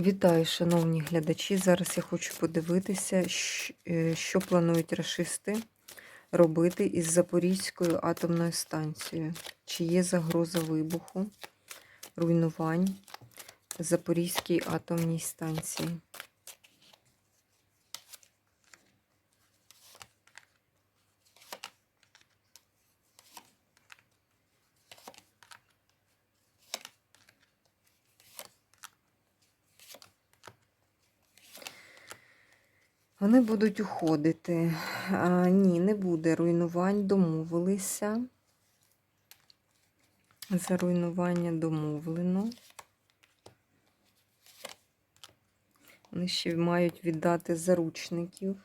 Вітаю, шановні глядачі. Зараз я хочу подивитися, е, що планують рашисти робити із Запорізькою атомною станцією. Чи є загроза вибуху, руйнувань Запорізькій атомній станції? Вони будуть уходити. А, ні, не буде руйнувань, домовилися. За руйнування домовлено. Вони ще мають віддати заручників.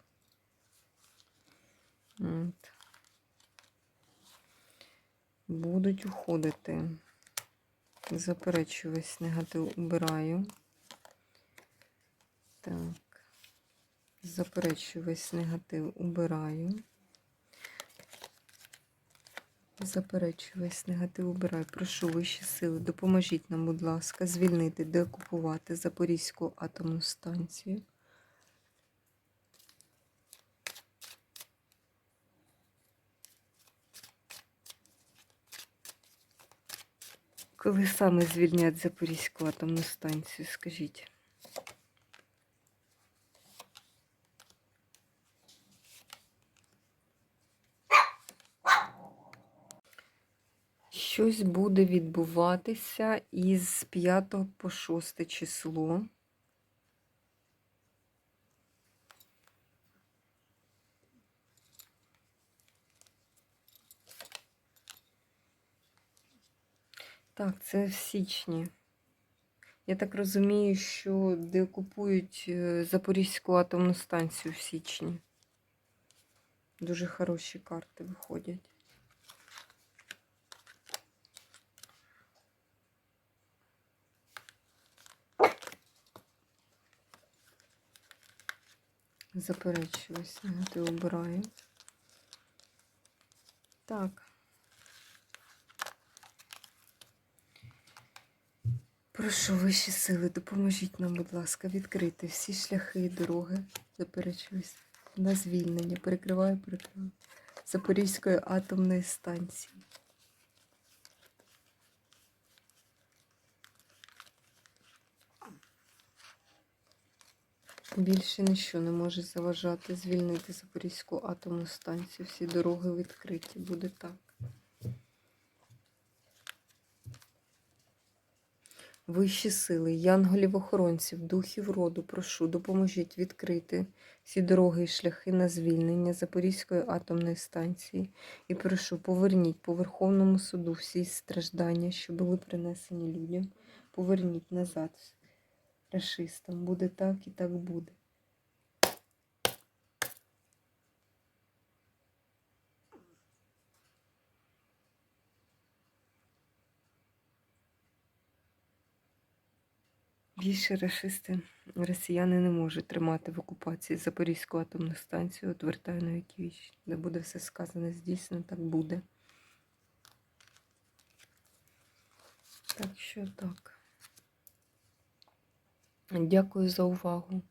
От. Будуть уходити. Заперечую весь негатив убираю. Так. Заперечую весь негатив убираю. Заперечую весь негатив убираю. Прошу вищі сили, допоможіть нам, будь ласка, звільнити, деокупувати Запорізьку атомну станцію. Коли саме звільнять Запорізьку атомну станцію, скажіть? Щось буде відбуватися із 5 по 6 число. Так, це в січні. Я так розумію, що деокупують е, Запорізьку атомну станцію в січні. Дуже хороші карти виходять. Заперечуюсь, негатив обираю. Так. Прошу вищі сили, допоможіть нам, будь ласка, відкрити всі шляхи і дороги. Заперечуюсь на звільнення. Перекриваю, перекриваю. Запорізької атомної станції. Більше ніщо не може заважати звільнити Запорізьку атомну станцію. Всі дороги відкриті. Буде так. Вищі сили, янголів-охоронців, духів роду, прошу, допоможіть відкрити всі дороги і шляхи на звільнення Запорізької атомної станції. І прошу, поверніть по Верховному суду всі страждання, що були принесені людям. Поверніть назад рашистам. Буде так і так буде. Більше рашисти, росіяни не можуть тримати в окупації Запорізьку атомну станцію, отвертаю на вічні. Де буде все сказане, здійснено, так буде. Так що так. Дякую за увагу.